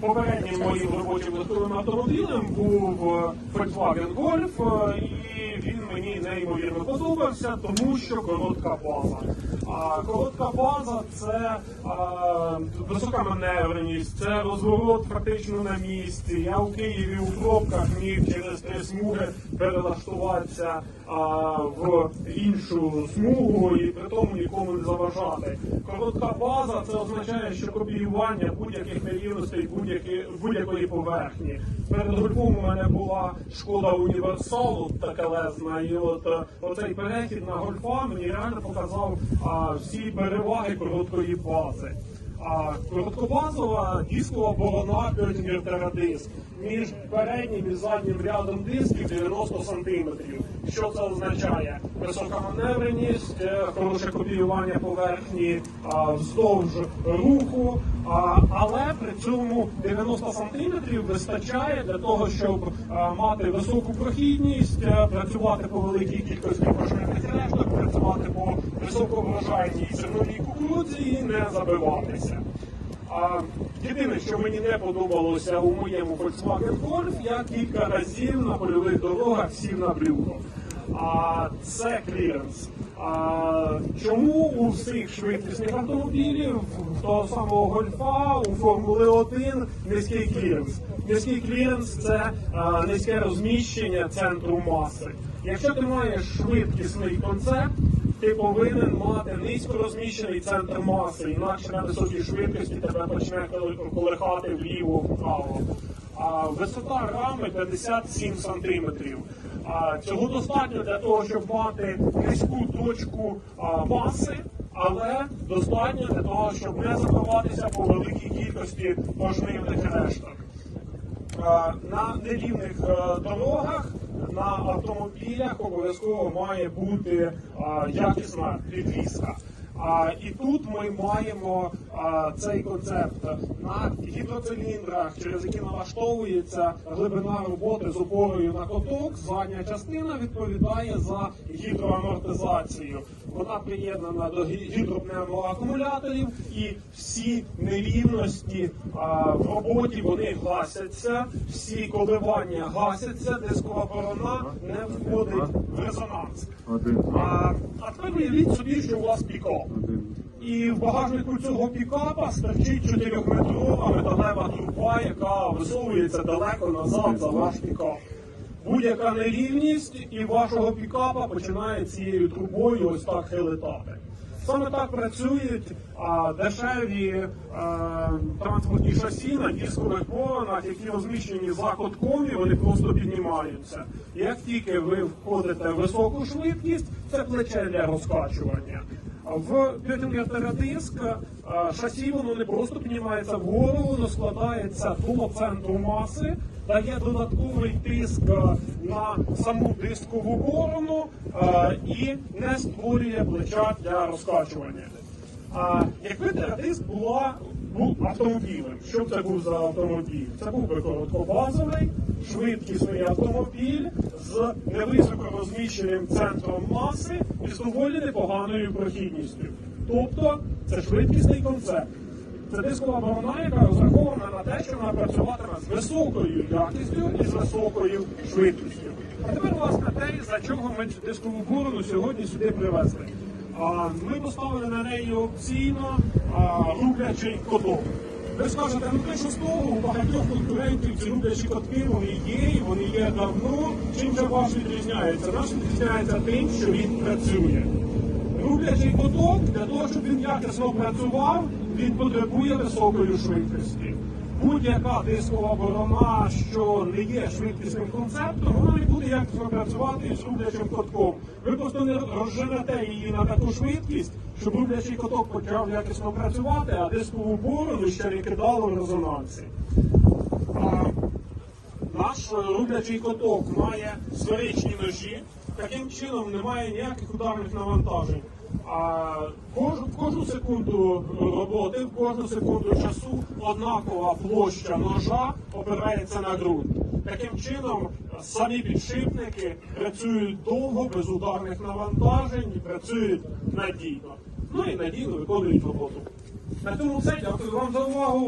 Попереднім моїм робочим легковим автомобілем був е, Volkswagen Golf, е, і він мені неймовірно подобався, тому що коротка база. А коротка база це а, висока маневреність, це розворот практично на місці. Я у Києві у пробках міг через три смуги перелаштуватися а, в іншу смугу і при тому нікому не заважати. Коротка база це означає, що копіювання будь-яких нерівностей будь-які- будь-якої поверхні. Перед гольфом у мене була шкода універсалу такелезна, і от е, оцей перехід на гольфа мені реально показав а, всі переваги короткої бази. А короткобазова дискова борона Пьотінгер Терадиск між переднім і заднім рядом дисків 90 см. Що це означає? Висока маневреність, е, хороше копіювання поверхні вздовж руху, але при цьому 90 см вистачає для того, щоб мати високу прохідність, е, працювати по великій кількості пожежних решток, працювати по високоврожайній зерновій кукурудзі і не забиватися. Єдине, що мені не подобалося у моєму Volkswagen Golf, я кілька разів на польових дорогах сів на брюхо. А це кліренс. А, чому у всіх швидкісних автомобілів, того самого гольфа, у Формули 1 низький кліренс? Низький кліренс це а, низьке розміщення центру маси. Якщо ти маєш швидкісний концепт, ти повинен мати низько розміщений центр маси, інакше на високій швидкості тебе почне колихати вліво вправо. А висота рами 57 сантиметрів. Цього достатньо для того, щоб мати низьку точку маси, але достатньо для того, щоб не закриватися по великій кількості пожнивних решток. На нерівних е, дорогах на автомобілях обов'язково має бути якісна підвізка. А, і тут ми маємо а, цей концепт на гідроциліндрах, через які налаштовується глибина роботи з опорою на коток. Задня частина відповідає за гідроамортизацію. Вона приєднана до гі- гідропневмоакумуляторів, і всі нерівності а, в роботі вони гасяться, всі коливання гасяться, дискова борона не входить в резонанс. А, а тепер уявіть собі, що у вас пікап. І в багажнику цього пікапа стерчить 4-метрова металева труба, яка висовується далеко назад за ваш пікап. Будь-яка нерівність і вашого пікапа починає цією трубою ось так хилитати. Саме так працюють а, дешеві а, транспортні шасі на дискових боронах, які розміщені за котком і вони просто піднімаються. Як тільки ви входите в високу швидкість, це плече для розкачування. В Пьотінгер-Терадиск шасі воно не просто піднімається вгору, воно складається до центру маси, дає додатковий тиск е, на саму дискову борону е, і не створює плеча для розкачування. А якби терадиск була був автомобілем, що б це був за автомобіль? Це був би короткобазовий, швидкісний автомобіль з невисоко розміщеним центром маси і з доволі непоганою прохідністю. Тобто це швидкісний концепт. Це дискова борона, яка розрахована на те, що вона працюватиме з високою якістю і з високою швидкістю. А тепер, власне, те, за чого ми дискову борону сьогодні сюди привезли. Ми поставили на неї опційно рублячий коток. Ви скажете, ну те, що з того у багатьох конкурентів ці рублячі котки вони є, вони є давно. Чим же ваш відрізняється? Наш відрізняється тим, що він працює. Рублячий коток для того, щоб він якісно працював, він потребує високої швидкості. Будь-яка дискова борона, що не є швидкісним концептом, вона не буде якісно працювати з рублячим котком. Ви просто не розженете її на таку швидкість, щоб рублячий коток почав якісно працювати, а дискову борону ще не кидало в резонансі. Наш рублячий коток має сферичні ножі, таким чином немає ніяких ударних навантажень. А кожну, в кожну секунду роботи, в кожну секунду часу однакова площа ножа опирається на ґрунт. Таким чином самі підшипники працюють довго, без ударних навантажень, і працюють надійно. Ну і надійно виконують роботу. На цьому все. Дякую вам за увагу.